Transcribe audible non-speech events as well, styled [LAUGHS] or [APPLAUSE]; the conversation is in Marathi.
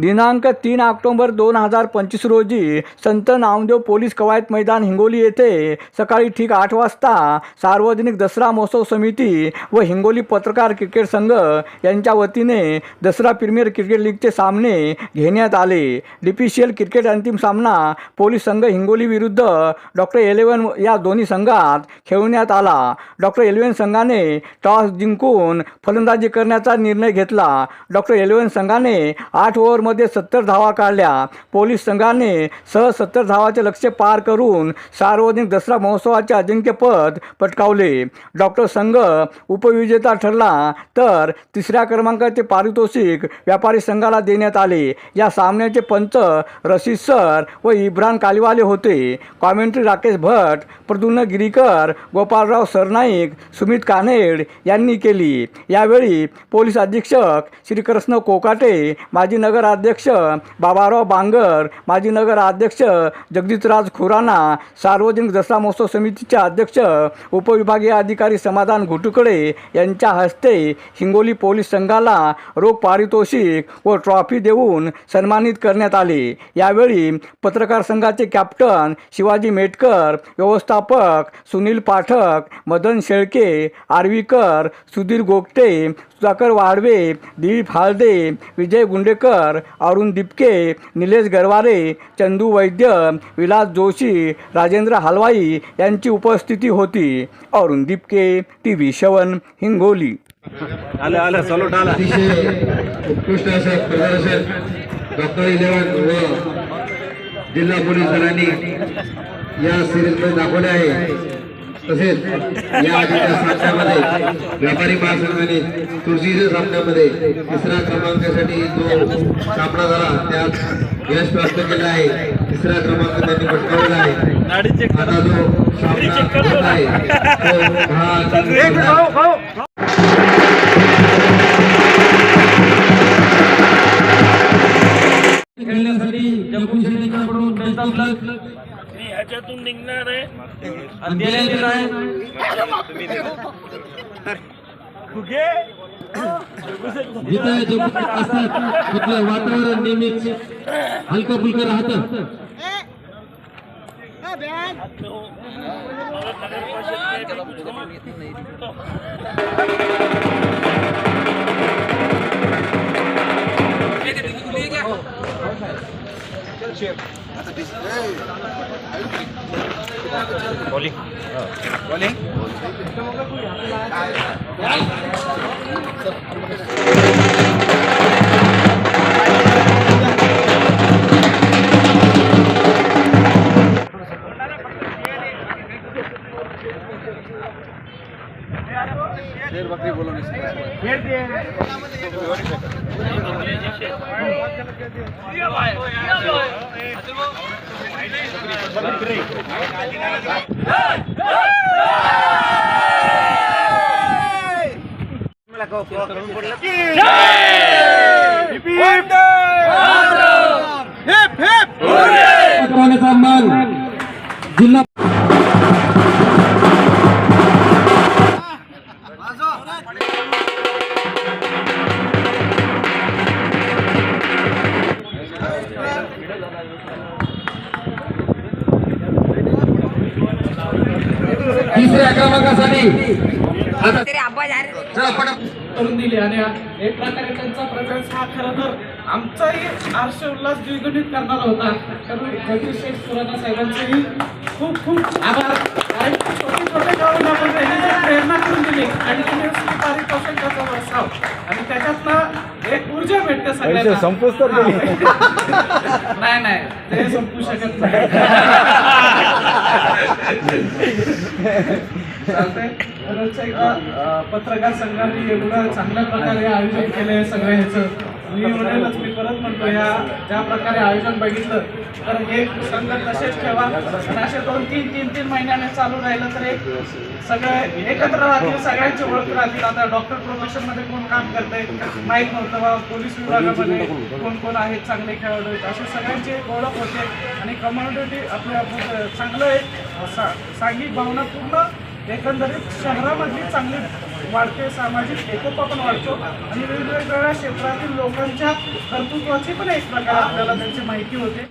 दिनांक तीन ऑक्टोबर दोन हजार पंचवीस रोजी संत नामदेव पोलीस कवायत मैदान हिंगोली येथे सकाळी ठीक आठ वाजता सार्वजनिक दसरा महोत्सव समिती व हिंगोली पत्रकार क्रिकेट संघ यांच्या वतीने दसरा प्रीमियर क्रिकेट लीगचे सामने घेण्यात आले. D P C L cricket अंतिम सामना पोलीस संघ हिंगोली विरुद्ध डॉक्टर एलेवन या दोन्ही संघात खेळवण्यात आला. डॉक्टर एलेवन संघाने टॉस जिंकून फलंदाजी करण्याचा निर्णय घेतला. डॉक्टर एलेवन संघाने आठ ओव्हर ओव्हरमध्ये सत्तर धावा काढल्या. पोलीस संघाने सह सत्तर धावाचे लक्ष्य पार करून सार्वजनिक दसरा महोत्सवाचे अजिंक्यपद पटकावले. डॉक्टर संघ उपविजेता ठरला तर तिसऱ्या क्रमांकाचे पारितोषिक व्यापारी संघाला देण्यात आले. या सामन्याचे पंच रशीद सर व इब्रान कालिवाले होते. कॉमेंट्री राकेश भट प्रद्युम्न गिरीकर गोपालराव सरनाईक सुमित कानेड यांनी केली. यावेळी पोलीस अधीक्षक श्रीकृष्ण कोकाटे माजी नगर नगराध्यक्ष बाबाराव बांगर माजी नगराध्यक्ष जगजितराज खुराना सार्वजनिक दसरा महोत्सव समितीचे अध्यक्ष उपविभागीय अधिकारी समाधान घुटुकडे यांच्या हस्ते हिंगोली पोलीस संघाला रोख पारितोषिक व ट्रॉफी देऊन सन्मानित करण्यात आले. यावेळी पत्रकार संघाचे कॅप्टन शिवाजी मेटकर व्यवस्थापक सुनील पाठक मदन शेळके आर्वीकर सुधीर गोगटे सुधाकर वाडवे दिलीप हाळदे विजय गुंडेकर अरुण दिपके निलेश गरवारे चंदू वैद्य विलास जोशी राजेंद्र हलवाई यांची उपस्थिती होती. Arun Dipke T V seven Hingoli. आलं आलं सलोट आला. उत्कृष्ट असं प्रदर्शन डॉक्टर व जिल्हा पोलीस दलांनी या सिरीजमध्ये दाखवले आहे. तसेच या आधीच्या सामन्यामध्ये व्यापारी महासंघाने तुळशीच्या सामन्यामध्ये तिसऱ्या क्रमांकासाठी जो सामना झाला त्यात यश प्राप्त केलं आहे. तिसरा क्रमांक त्यांनी पटकावला आहे. आता जो सामना आहे तो हा खेळण्यासाठी जगू शेट्टीकडून बेस्ट ऑफ लक मी ह्याच्यातून निघणार आहे. असतात वातावरण नेहमीच हलकं फुलकं राहतं. पटकावण्याचा मान जिल्हा तिसऱ्या क्रमांकासाठी आता तेरे अब्बा जा रहे चला पटा करून दिली आणि एक प्रकारे त्यांचा प्रेझेन्स हा खरं तर आमचाही हर्ष उल्हास द्विगुणित करणारा होता. कारण जगदीश शेठ सुराणा साहेबांचेही खूप खूप आभार. आणि छोटे छोटे गावून आपण प्रेरणा करून दिली. कंटिन्युअसली पारितोषिकाचा वर्षाव आणि त्याच्यातनं एक ऊर्जा भेटते सगळ्यांना. संपूच तर. नाही नाही. ते संपू शकत नाही. [LAUGHS] चालतंय. खरंच एकदा पत्रकार संघाने एवढं चांगल्या प्रकारे आयोजन केलंय सगळं ह्याचं. मी म्हणेलच मी परत म्हणतो या ज्या प्रकारे आयोजन बघितलं तर हे संघ तसेच ठेवा. आणि असे दोन तीन तीन तीन महिन्याने चालू राहिलं तर एक सगळे एकत्र राहतील सगळ्यांची ओळख राहतील. आता डॉक्टर प्रोफेशनमध्ये कोण काम करतंय माहीत नव्हतं बा पोलीस विभागामध्ये कोण कोण आहेत चांगले खेळाडू आहेत असे सगळ्यांची ओळख होते. आणि कम्युनिटी आपल्या चांगलं एक सांघिक भावना पूर्ण एकंदरीत शहरामधली चांगली वाढते सामाजिक एकोपा पण वाढतो आणि वेगवेगळ्या क्षेत्रातील लोकांच्या कर्तृत्वाची पण एक प्रकार आपल्याला त्यांची माहिती होते.